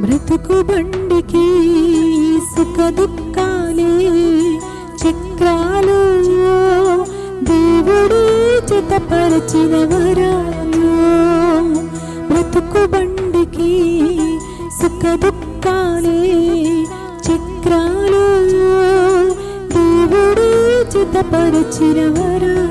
బ్రతుకు బండికి సుఖ దుఃఖాలే చక్రాలు. దేవుడు చితపరచిన వరాలు. బ్రతుకు బండికి సుఖ దుఃఖాలే చక్రాలు. దేవుడు చితపరచిన వరాలు.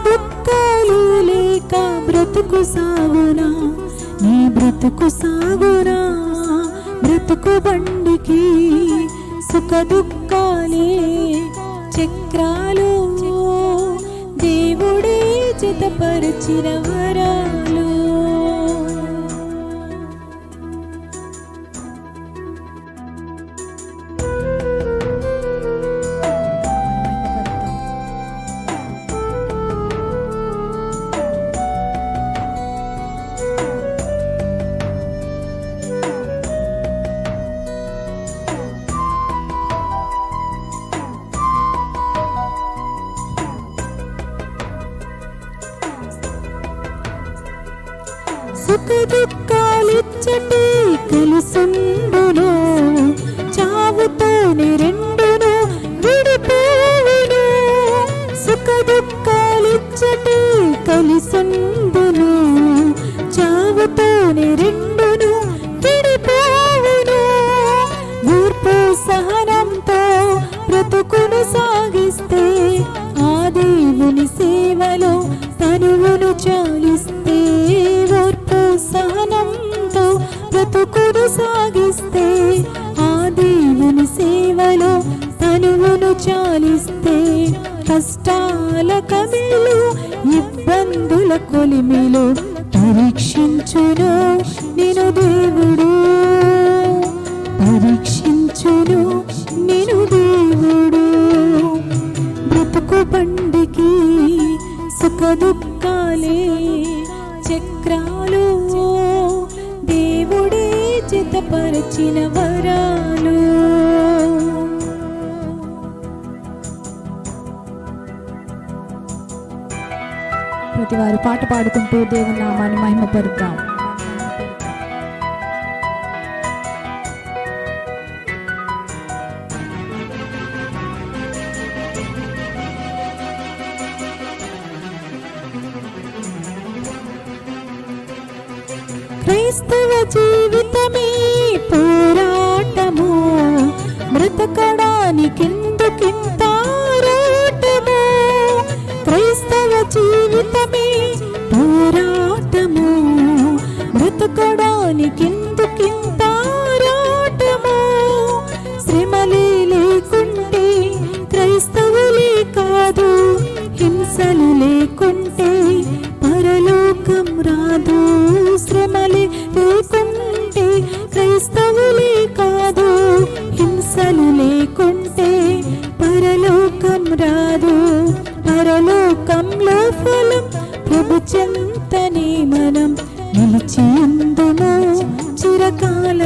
దుఃఖాలు లేక బ్రతుకు సాగునా? నీ బ్రతుకు సాగునా? బ్రతుకు బండికి సుఖ దుఃఖాలే చక్రాలు. దేవుడే జతపరిచిన వరా. సుఖ దుఃఖాలిచ్చటి కలుసుండును చావుతోని రెండును విడిపోవును. సుఖ దుఃఖాలిచ్చటి కలుసుండును చావుతోని రెండును విడిపోవును. ఊర్పు సహనంతో బ్రతుకును సాగిస్తే ఆ దేవుని సేవలో తనువు సాగిస్తే ఆ దేవుని సేవలో తనువును చాలిస్తే కష్టాల కమిలు ఇబ్బందుల కొలిమిలు పరీక్షించును. నేను దేవుడు పరీక్షించును. నేను దేవుడు. బ్రతుకు బండికి సుఖ దుఃఖాలే చక్రాలు. దేవుడే చిత్తపరచిన వరాలు. ప్రతి వారు పాట పాడుకుంటూ దేవుని నామాన్ని మహిమపరుద్దాం. క్రైస్తవ జీవితమే పోరాటము? బ్రతకడానికెందుకింత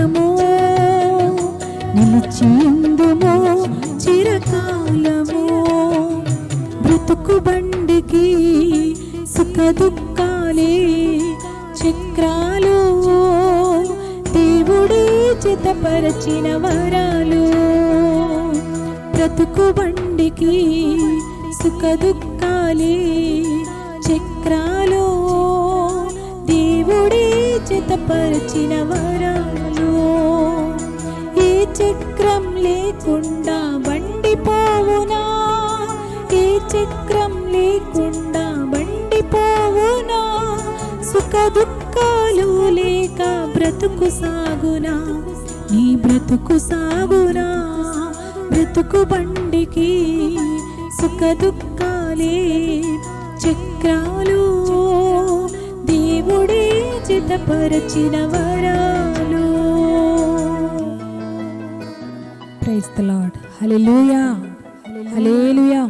చిరకాలము నిలిచిందుము చిరకాలము. బ్రతుకు బండికి సుఖ దుఃఖాలే చక్రాలు. దేవుడే చితపరచిన వరాలు. బ్రతుకు బండికి సుఖ దుఃఖాలే చక్రాలు. దేవుడే చితపరచిన వరాలు. చక్రం లేకుండా బండిపోవునా? ఏ చక్రం లేకుండా బండిపోవునా? సుఖ దుఃఖాలు లేక బ్రతుకు సాగునా? నీ బ్రతుకు సాగునా? బ్రతుకు బండికి సుఖ దుఃఖాలే చక్రాలు. దేవుడే చితపరచిన వరా ప్రైజ్ ద లార్డ్ లూయా హలే లూయా